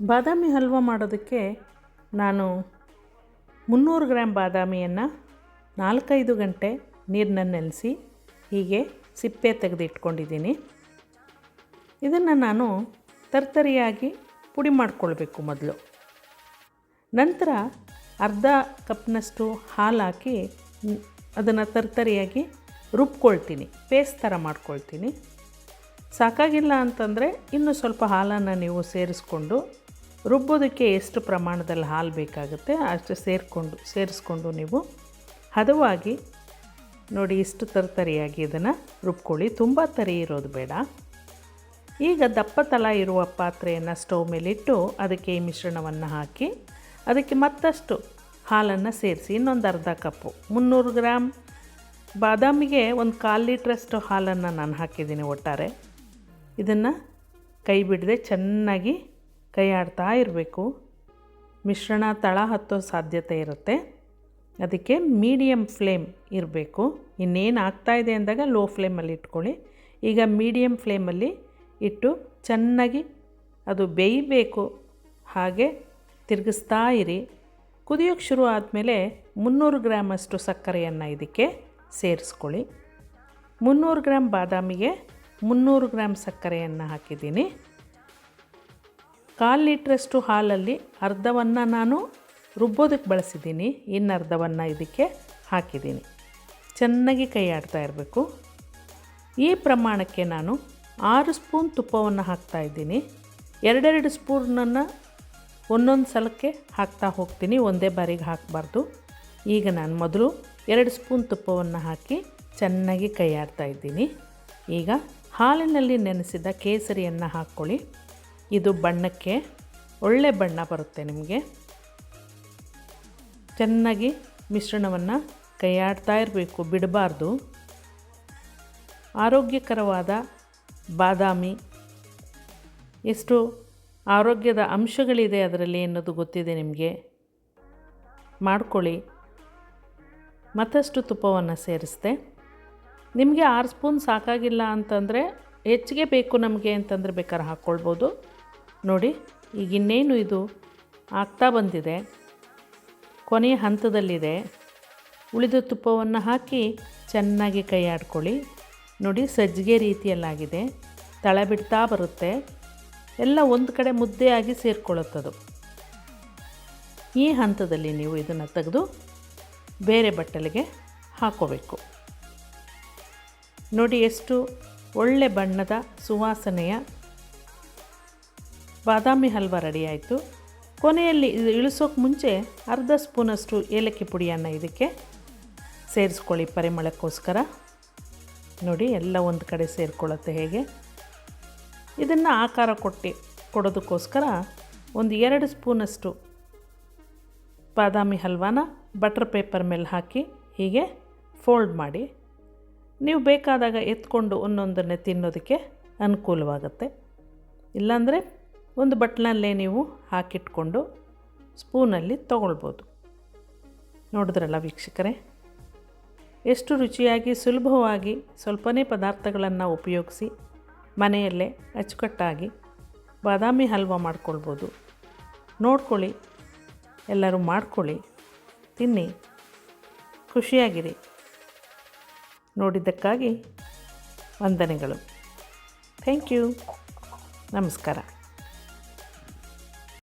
ಬಾದಾಮಿ ಹಲ್ವ ಮಾಡೋದಕ್ಕೆ ನಾನು ಮುನ್ನೂರು ಗ್ರಾಮ್ ಬಾದಾಮಿಯನ್ನು ನಾಲ್ಕೈದು ಗಂಟೆ ನೀರಿನಲ್ಲಿ ನೆನೆಸಿ ಹೀಗೆ ಸಿಪ್ಪೆ ತೆಗೆದು ಇಟ್ಕೊಂಡಿದ್ದೀನಿ. ಇದನ್ನು ನಾನು ತರ್ತರಿಯಾಗಿ ಪುಡಿ ಮಾಡಿಕೊಳ್ಬೇಕು ಮೊದಲು. ನಂತರ ಅರ್ಧ ಕಪ್ನಷ್ಟು ಹಾಲು ಹಾಕಿ ಅದನ್ನು ತರ್ತರಿಯಾಗಿ ರುಬ್ಕೊಳ್ತೀನಿ, ಪೇಸ್ಟ್ ಥರ ಮಾಡ್ಕೊಳ್ತೀನಿ. ಸಾಕಾಗಿಲ್ಲ ಅಂತಂದರೆ ಇನ್ನೂ ಸ್ವಲ್ಪ ಹಾಲನ್ನು ನೀವು ಸೇರಿಸ್ಕೊಂಡು ರುಬ್ಬೋದಕ್ಕೆ ಎಷ್ಟು ಪ್ರಮಾಣದಲ್ಲಿ ಹಾಲು ಬೇಕಾಗುತ್ತೆ ಅಷ್ಟು ಸೇರಿಕೊಂಡು ಸೇರಿಸ್ಕೊಂಡು ನೀವು ಹದವಾಗಿ ನೋಡಿ ಇಷ್ಟು ತರ್ತರಿಯಾಗಿ ಇದನ್ನು ರುಬ್ಕೊಳ್ಳಿ. ತುಂಬ ತರಿ ಇರೋದು ಬೇಡ. ಈಗ ದಪ್ಪ ತಲ ಇರುವ ಪಾತ್ರೆಯನ್ನು ಸ್ಟವ್ ಮೇಲಿಟ್ಟು ಅದಕ್ಕೆ ಈ ಮಿಶ್ರಣವನ್ನು ಹಾಕಿ ಅದಕ್ಕೆ ಮತ್ತಷ್ಟು ಹಾಲನ್ನು ಸೇರಿಸಿ. ಇನ್ನೊಂದು ಅರ್ಧ ಕಪ್ಪು. ಮುನ್ನೂರು ಗ್ರಾಮ್ ಬಾದಾಮಿಗೆ ಒಂದು ಕಾಲು ಲೀಟ್ರಷ್ಟು ಹಾಲನ್ನು ನಾನು ಹಾಕಿದ್ದೀನಿ ಒಟ್ಟಾರೆ. ಇದನ್ನು ಕೈ ಬಿಡದೆ ಚೆನ್ನಾಗಿ ಕೈ ಆಡ್ತಾ ಇರಬೇಕು. ಮಿಶ್ರಣ ತಳ ಹತ್ತೋ ಸಾಧ್ಯತೆ ಇರುತ್ತೆ. ಅದಕ್ಕೆ ಮೀಡಿಯಮ್ ಫ್ಲೇಮ್ ಇರಬೇಕು. ಇನ್ನೇನು ಆಗ್ತಾಯಿದೆ ಅಂದಾಗ ಲೋ ಫ್ಲೇಮಲ್ಲಿ ಇಟ್ಕೊಳ್ಳಿ. ಈಗ ಮೀಡಿಯಮ್ ಫ್ಲೇಮಲ್ಲಿ ಇಟ್ಟು ಚೆನ್ನಾಗಿ ಅದು ಬೇಯಬೇಕು. ಹಾಗೆ ತಿರುಗಿಸ್ತಾ ಇರಿ. ಕುದಿಯೋಕ್ಕೆ ಶುರು ಆದಮೇಲೆ ಮುನ್ನೂರು ಗ್ರಾಮಷ್ಟು ಸಕ್ಕರೆಯನ್ನು ಇದಕ್ಕೆ ಸೇರಿಸ್ಕೊಳ್ಳಿ. ಮುನ್ನೂರು ಗ್ರಾಮ್ ಬಾದಾಮಿಗೆ ಮುನ್ನೂರು ಗ್ರಾಮ್ ಸಕ್ಕರೆಯನ್ನು ಹಾಕಿದ್ದೀನಿ. ಕಾಲು ಲೀಟ್ರಷ್ಟು ಹಾಲಲ್ಲಿ ಅರ್ಧವನ್ನು ನಾನು ರುಬ್ಬೋದಕ್ಕೆ ಬಳಸಿದ್ದೀನಿ. ಇನ್ನು ಅರ್ಧವನ್ನು ಇದಕ್ಕೆ ಹಾಕಿದ್ದೀನಿ. ಚೆನ್ನಾಗಿ ಕೈ ಆಡ್ತಾ ಇರಬೇಕು. ಈ ಪ್ರಮಾಣಕ್ಕೆ ನಾನು ಆರು ಸ್ಪೂನ್ ತುಪ್ಪವನ್ನು ಹಾಕ್ತಾಯಿದ್ದೀನಿ ಎರಡೆರಡು ಸ್ಪೂನನ್ನು ಒಂದೊಂದು ಸಲಕ್ಕೆ ಹಾಕ್ತಾ ಹೋಗ್ತೀನಿ. ಒಂದೇ ಬಾರಿಗೆ ಹಾಕಬಾರ್ದು. ಈಗ ನಾನು ಮೊದಲು ಎರಡು ಸ್ಪೂನ್ ತುಪ್ಪವನ್ನು ಹಾಕಿ ಚೆನ್ನಾಗಿ ಕೈ ಇದ್ದೀನಿ. ಈಗ ಹಾಲಿನಲ್ಲಿ ನೆನೆಸಿದ ಕೇಸರಿಯನ್ನು ಹಾಕ್ಕೊಳ್ಳಿ. ಇದು ಬಣ್ಣಕ್ಕೆ ಒಳ್ಳೆ ಬಣ್ಣ ಬರುತ್ತೆ ನಿಮಗೆ. ಚೆನ್ನಾಗಿ ಮಿಶ್ರಣವನ್ನು ಕೈಯಾಡ್ತಾ ಇರಬೇಕು, ಬಿಡಬಾರ್ದು. ಆರೋಗ್ಯಕರವಾದ ಬಾದಾಮಿ, ಎಷ್ಟು ಆರೋಗ್ಯದ ಅಂಶಗಳಿದೆ ಅದರಲ್ಲಿ ಅನ್ನೋದು ಗೊತ್ತಿದೆ ನಿಮಗೆ. ಮಾಡ್ಕೊಳ್ಳಿ. ಮತ್ತಷ್ಟು ತುಪ್ಪವನ್ನು ಸೇರಿಸ್ದೆ. ನಿಮಗೆ ಆರು ಸ್ಪೂನ್ ಸಾಕಾಗಿಲ್ಲ ಅಂತಂದರೆ ಹೆಚ್ಚಿಗೆ ಬೇಕು ನಮಗೆ ಅಂತಂದರೆ ಬೇಕಾದ್ರೆ ಹಾಕ್ಕೊಳ್ಬೋದು. ನೋಡಿ, ಈಗ ಇನ್ನೇನು ಇದು? ಆಗ್ತಾ ಬಂದಿದೆ. ಕೊನೆಯ ಹಂತದಲ್ಲಿದೆ. ಉಳಿದ ತುಪ್ಪವನ್ನು ಹಾಕಿ ಚೆನ್ನಾಗಿ ಕೈ ಆಡ್ಕೊಳ್ಳಿ ನೋಡಿ, ಸಜ್ಜಿಗೆ ರೀತಿಯಲ್ಲಾಗಿದೆ. ತಳ ಬಿಡ್ತಾ ಬರುತ್ತೆ. ಎಲ್ಲ ಒಂದು ಕಡೆ ಮುದ್ದೆಯಾಗಿ ಸೇರಿಕೊಳ್ಳುತ್ತದು. ಈ ಹಂತದಲ್ಲಿ ನೀವು ಇದನ್ನು ತೆಗೆದು ಬೇರೆ ಬಟ್ಟಲಿಗೆ ಹಾಕೋಬೇಕು. ನೋಡಿ, ಎಷ್ಟು ಒಳ್ಳೆ ಬಣ್ಣದ ಸುವಾಸನೆಯ ಬಾದಾಮಿ ಹಲ್ವ ರೆಡಿಯಾಯಿತು. ಕೊನೆಯಲ್ಲಿ ಇದು ಇಳಿಸೋಕೆ ಮುಂಚೆ ಅರ್ಧ ಸ್ಪೂನಷ್ಟು ಏಲಕ್ಕಿ ಪುಡಿಯನ್ನು ಇದಕ್ಕೆ ಸೇರಿಸ್ಕೊಳ್ಳಿ ಪರಿಮಳಕ್ಕೋಸ್ಕರ. ನೋಡಿ, ಎಲ್ಲ ಒಂದು ಕಡೆ ಸೇರಿಕೊಳ್ಳುತ್ತೆ ಹೇಗೆ. ಇದನ್ನು ಆಕಾರ ಕೊಟ್ಟು ಕೊಡೋದಕ್ಕೋಸ್ಕರ ಒಂದು ಎರಡು ಸ್ಪೂನಷ್ಟು ಬಾದಾಮಿ ಹಲ್ವಾನ ಬಟರ್ ಪೇಪರ್ ಮೇಲೆ ಹಾಕಿ ಹೀಗೆ ಫೋಲ್ಡ್ ಮಾಡಿ. ನೀವು ಬೇಕಾದಾಗ ಎತ್ಕೊಂಡು ಒಂದೊಂದನ್ನೇ ತಿನ್ನೋದಕ್ಕೆ ಅನುಕೂಲವಾಗುತ್ತೆ. ಇಲ್ಲಾಂದರೆ ಒಂದು ಬಟ್ಲಲ್ಲೇ ನೀವು ಹಾಕಿಟ್ಕೊಂಡು ಸ್ಪೂನಲ್ಲಿ ತಗೊಳ್ಬೋದು. ನೋಡಿದ್ರಲ್ಲ ವೀಕ್ಷಕರೇ? ಎಷ್ಟು ರುಚಿಯಾಗಿ, ಸುಲಭವಾಗಿ ಸ್ವಲ್ಪನೇ ಪದಾರ್ಥಗಳನ್ನು ಉಪಯೋಗಿಸಿ ಮನೆಯಲ್ಲೇ ಅಚ್ಚುಕಟ್ಟಾಗಿ ಬಾದಾಮಿ ಹಲ್ವಾ ಮಾಡ್ಕೊಳ್ಬೋದು. ನೋಡ್ಕೊಳ್ಳಿ, ಎಲ್ಲರೂ ಮಾಡ್ಕೊಳ್ಳಿ, ತಿನ್ನಿ, ಖುಷಿಯಾಗಿರಿ. ನೋಡಿದ್ದಕ್ಕಾಗಿ ವಂದನೆಗಳು. Thank you. ನಮಸ್ಕಾರ.